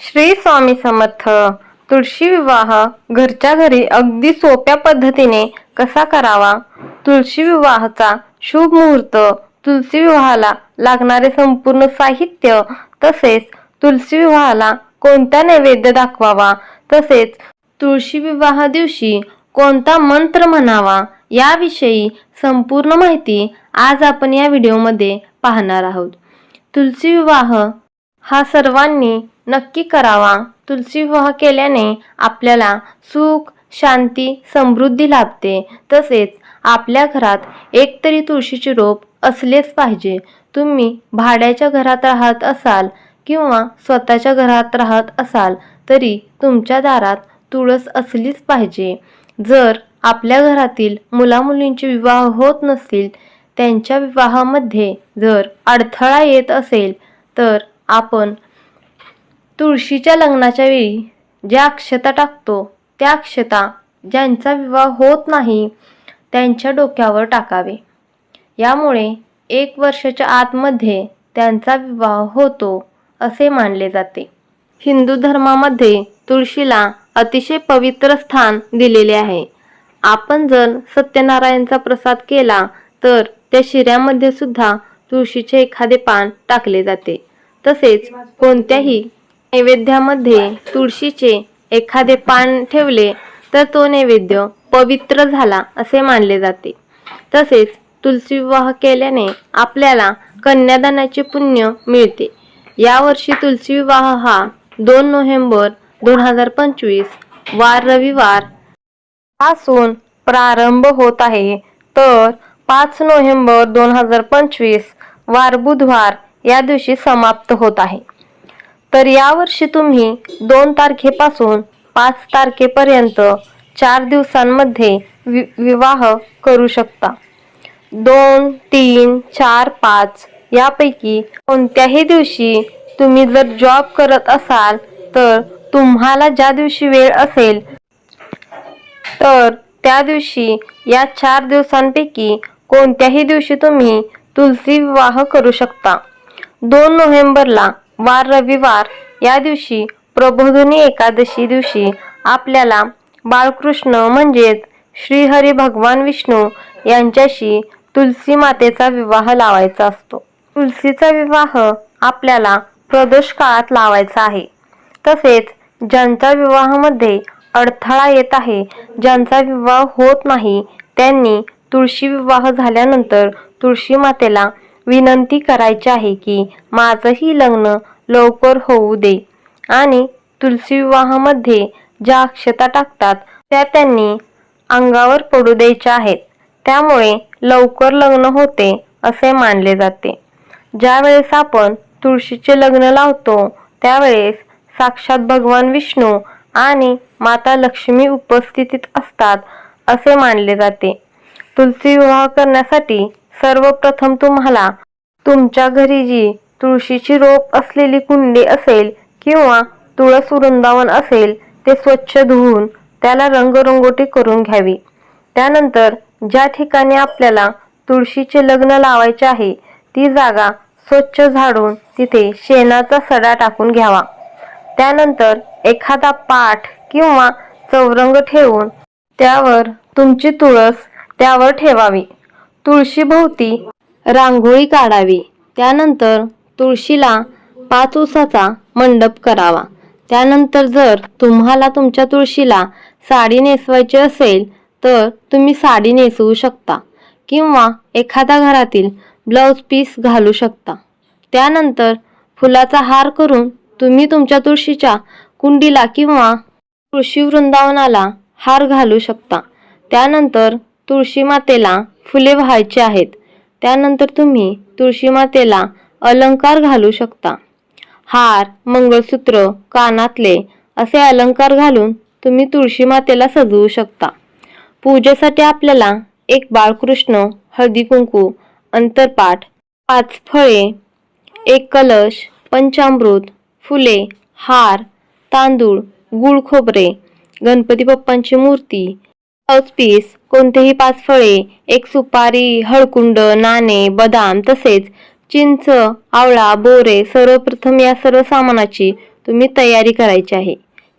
श्री स्वामी समर्थ तुळशी विवाह घरच्या घरी अगदी सोप्या पद्धतीने कसा करावा? तुळशी विवाहाचा शुभ मुहूर्त तुलसी विवाहाला लागणारे संपूर्ण साहित्य तसेच तुलसी विवाहाला कोणता नैवेद्य दाखवावा? तसेच तुळशी विवाहा दिवशी कोणता मंत्र म्हणावा? याविषयी संपूर्ण माहिती आज आपण या व्हिडिओमध्ये पाहणार आहोत. तुलसी विवाह हा सर्वांनी नक्की करावा. तुलसी विवाह केल्याने आपल्याला सुख शांती समृद्धी लाभते. तसेच आपल्या घरात एकतरी तुळशीचे रोप असलेच पाहिजे. तुम्ही भाड्याच्या घरात राहत असाल किंवा स्वतःच्या घरात राहत असाल तरी तुमच्या दारात तुळस असलीच पाहिजे. जर आपल्या घरातील मुलामुलींचे विवाह होत नसतील त्यांच्या विवाहामध्ये जर अडथळा येत असेल तर आपण तुळशीच्या लग्नाच्या वेळी ज्या अक्षता टाकतो त्या अक्षता ज्यांचा विवाह होत नाही त्यांच्या डोक्यावर टाकावे. यामुळे एक वर्षाच्या आतमध्ये त्यांचा विवाह होतो असे मानले जाते. हिंदू धर्मामध्ये तुळशीला अतिशय पवित्र स्थान दिलेले आहे. आपण जर सत्यनारायणचा प्रसाद केला तर त्या शिऱ्यामध्ये सुद्धा तुळशीचे एखादे पान टाकले जाते. तसेच कोणत्याही नैवेद्यामध्ये तुळशीचे एखादे पान ठेवले तर तो नैवेद्य पवित्र झाला असे मानले जाते. तसेच तुलसी विवाह केल्याने आपल्याला कन्यादानाचे पुण्य मिळते. यावर्षी तुलसी विवाह हा दोन नोव्हेंबर दोन हजार पंचवीस वार रविवारपासून प्रारंभ होत आहे. तर पाच नोव्हेंबर दोन हजार पंचवीस वार बुधवार या दिवशी समाप्त होत आहे. तर यावर्षी तुम्ही दोन तारखेपासून पाच तारखेपर्यंत चार दिवसांमध्ये वि विवाह करू शकता. दोन तीन चार पाच यापैकी कोणत्याही दिवशी तुम्ही जर जॉब करत असाल तर तुम्हाला ज्या दिवशी वेळ असेल तर त्या दिवशी या चार दिवसांपैकी कोणत्याही दिवशी तुम्ही तुलसी विवाह करू शकता. दोन नोव्हेंबरला वार रविवार या दिवशी प्रबोधनी एकादशी दिवशी आपल्याला बाळकृष्ण म्हणजेच श्रीहरी भगवान विष्णू यांच्याशी तुलसी मातेचा विवाह लावायचा असतो. तुलसीचा विवाह आपल्याला प्रदोष काळात लावायचा आहे. तसेच ज्यांच्या विवाहामध्ये अडथळा येत आहे ज्यांचा विवाह होत नाही त्यांनी तुळशी विवाह झाल्यानंतर तुळशी मातेला विनंती करायची आहे की माझंही लग्न लवकर होऊ दे. आणि तुलसी विवाहामध्ये ज्या अक्षता टाकतात त्या त्यांनी अंगावर पडू द्यायच्या आहेत. त्यामुळे लवकर लग्न होते असे मानले जाते. ज्यावेळेस आपण तुळशीचे लग्न लावतो त्यावेळेस साक्षात भगवान विष्णू आणि माता लक्ष्मी उपस्थितीत असतात असे मानले जाते. तुलसी विवाह करण्यासाठी सर्वप्रथम तुम्हाला तुमच्या घरी जी तुळशीची रोप असलेली कुंडी असेल किंवा तुळस वृंदावन असेल ते स्वच्छ धुवून त्याला रंगरंगोटी करून घ्यावी. त्यानंतर ज्या ठिकाणी आपल्याला तुळशीचे लग्न लावायचे आहे ती जागा स्वच्छ झाडून तिथे शेणाचा सडा टाकून घ्यावा. त्यानंतर एखादा पाठ किंवा चौरंग ठेवून त्यावर तुमची तुळस त्यावर ठेवावी. तुळशीभोवती रांगोळी काढावी. त्यानंतर तुळशीला पाच उसाचा मंडप करावा. त्यानंतर जर तुम्हाला तुमच्या तुळशीला साडी नेसवायची असेल तर तुम्ही साडी नेसवू शकता किंवा एखाद्या घरातील ब्लाऊज पीस घालू शकता. त्यानंतर फुलाचा हार करून तुम्ही तुमच्या तुळशीच्या कुंडीला किंवा तुळशी वृंदावनाला हार घालू शकता. त्यानंतर तुळशी मातेला फुले व्हायची आहेत. त्यानंतर तुम्ही तुळशी मातेला अलंकार घालू शकता. हार मंगळसूत्र कानातले असे अलंकार घालून तुम्ही तुळशी मातेला सजवू शकता. पूजेसाठी आपल्याला एक बाळकृष्ण हळदी कुंकू अंतरपाठ पाच फळे एक कलश पंचामृत फुले हार तांदूळ गुळ खोबरे गणपती बाप्पांची मूर्ती ब्लाऊज पीस कोणतेही पाच फळे एक सुपारी हळकुंड नाणे बदाम तसेच चिंच आवळा बोरे सर्वप्रथम या सर्व सामानाची तुम्ही तयारी करायची आहे.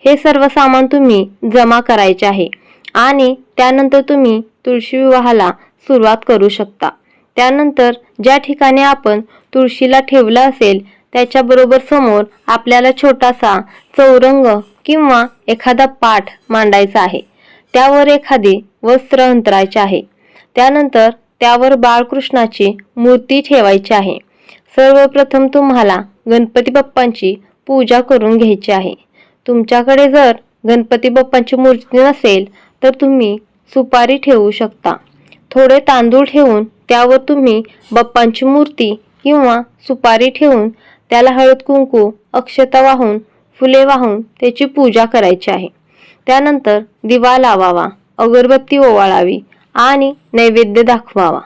हे सर्व सामान तुम्ही जमा करायचे आहे आणि त्यानंतर तुम्ही तुळशी विवाहाला सुरुवात करू शकता. त्यानंतर ज्या ठिकाणी आपण तुळशीला ठेवलं असेल त्याच्याबरोबर समोर आपल्याला छोटासा चौरंग किंवा एखादा पाठ मांडायचा आहे. त्यावर एखादे वस्त्र अंतरायचे आहे. त्यानंतर त्यावर बाळकृष्णाची मूर्ती ठेवायची आहे. सर्वप्रथम तुम्हाला गणपती बाप्पांची पूजा करून घ्यायची आहे. तुमच्याकडे जर गणपती बाप्पांची मूर्ती नसेल तर तुम्ही सुपारी ठेवू शकता. थोडे तांदूळ ठेवून त्यावर तुम्ही बाप्पांची मूर्ती किंवा सुपारी ठेवून त्याला हळद कुंकू अक्षता वाहून फुले वाहून त्याची पूजा करायची आहे. त्यानंतर दिवा लावावा अगरबत्ती ओवाळावी आणि नैवेद्य दाखवावा.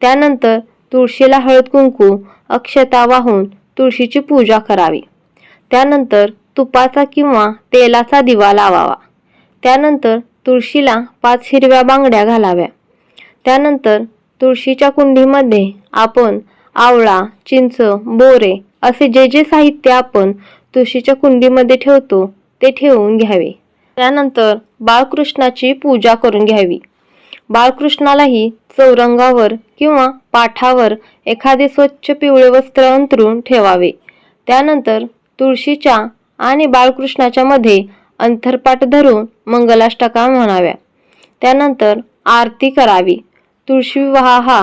त्यानंतर तुळशीला हळद कुंकू अक्षता वाहून तुळशीची पूजा करावी. त्यानंतर तुपाचा किंवा तेलाचा दिवा लावावा. त्यानंतर तुळशीला पाच हिरव्या बांगड्या घालाव्या. त्यानंतर तुळशीच्या कुंडीमध्ये आपण आवळा चिंच बोरे असे जे जे साहित्य आपण तुळशीच्या कुंडीमध्ये ठेवतो ते ठेवून घ्यावे. त्यानंतर बाळकृष्णाची पूजा करून घ्यावी. बाळकृष्णालाही चौरंगावर किंवा पाठावर एखादे स्वच्छ पिवळे वस्त्र अंतरून ठेवावे. त्यानंतर तुळशीच्या आणि बाळकृष्णाच्या मध्ये अंतरपाठ धरून मंगलाष्टका म्हणाव्या. त्यानंतर आरती करावी. तुळशी विवाह हा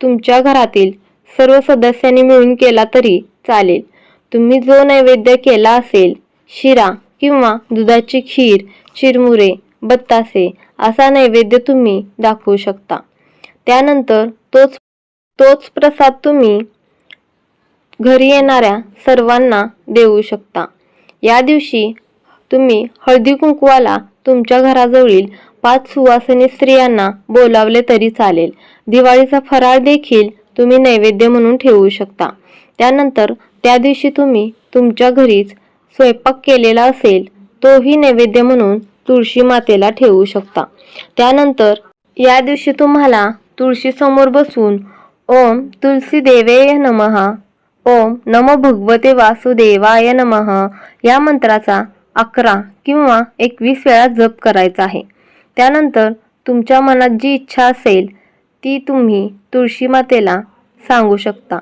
तुमच्या घरातील सर्व सदस्यांनी मिळून केला तरी चालेल. तुम्ही जो नैवेद्य केला असेल शिरा किंवा दुधाची खीर चिरमुरे बत्तासे असा नैवेद्य तुम्ही दाखवू शकता. त्यानंतर तोच तोच प्रसाद तुम्ही घरी येणाऱ्या सर्वांना देऊ शकता. या दिवशी तुम्ही हळदी कुंकवाला तुमच्या घराजवळील पाच सुवासिनी स्त्रियांना बोलावले तरी चालेल. दिवाळीचा फराळ देखील तुम्ही नैवेद्य म्हणून ठेवू शकता. त्यानंतर त्या दिवशी तुम्ही तुमच्या घरीच स्वयंपाक केलेला असेल तोही नैवेद्य म्हणून तुळशी मातेला ठेवू शकता. त्यानंतर या दिवशी तुम्हाला तुळशीसमोर बसून ओम तुलसी देवेय नमः ओम नमो भगवते वासुदेवाय नमः या मंत्राचा अकरा किंवा एकवीस वेळा जप करायचा आहे. त्यानंतर तुमच्या मनात जी इच्छा असेल ती तुम्ही तुळशी मातेला सांगू शकता.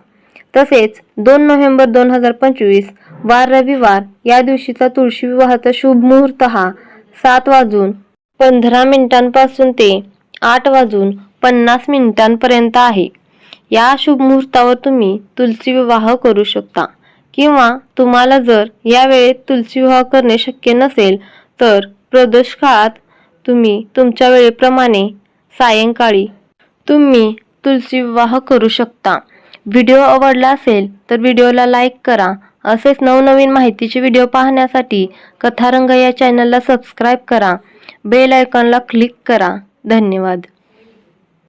तसेच दोन नोव्हेंबर दोन हजार पंचवीस वार रविवार. या दिवशीचा तुळशी विवाहाचा शुभ मुहूर्त हा. सात वाजून पंधरा मिनिटांपासून ते आठ वाजून पन्नास मिनिटांपर्यंत आहे. या शुभ मुहूर्तावर तुम्ही तुलसी विवाह करू शकता. किंवा तुम्हाला जर या वेळेत तुलसी विवाह करणे शक्य नसेल तर प्रदोष काळात तुम्ही तुमच्या वेळेप्रमाणे सायंकाळी तुम्ही तुलसी विवाह करू शकता. व्हिडिओ आवडला असेल तर व्हिडिओला लाईक करा. असेच नवनवीन माहितीचे व्हिडिओ पाहण्यासाठी कथारंग या चॅनलला सबस्क्राईब करा. बेल आयकॉनला क्लिक करा. धन्यवाद.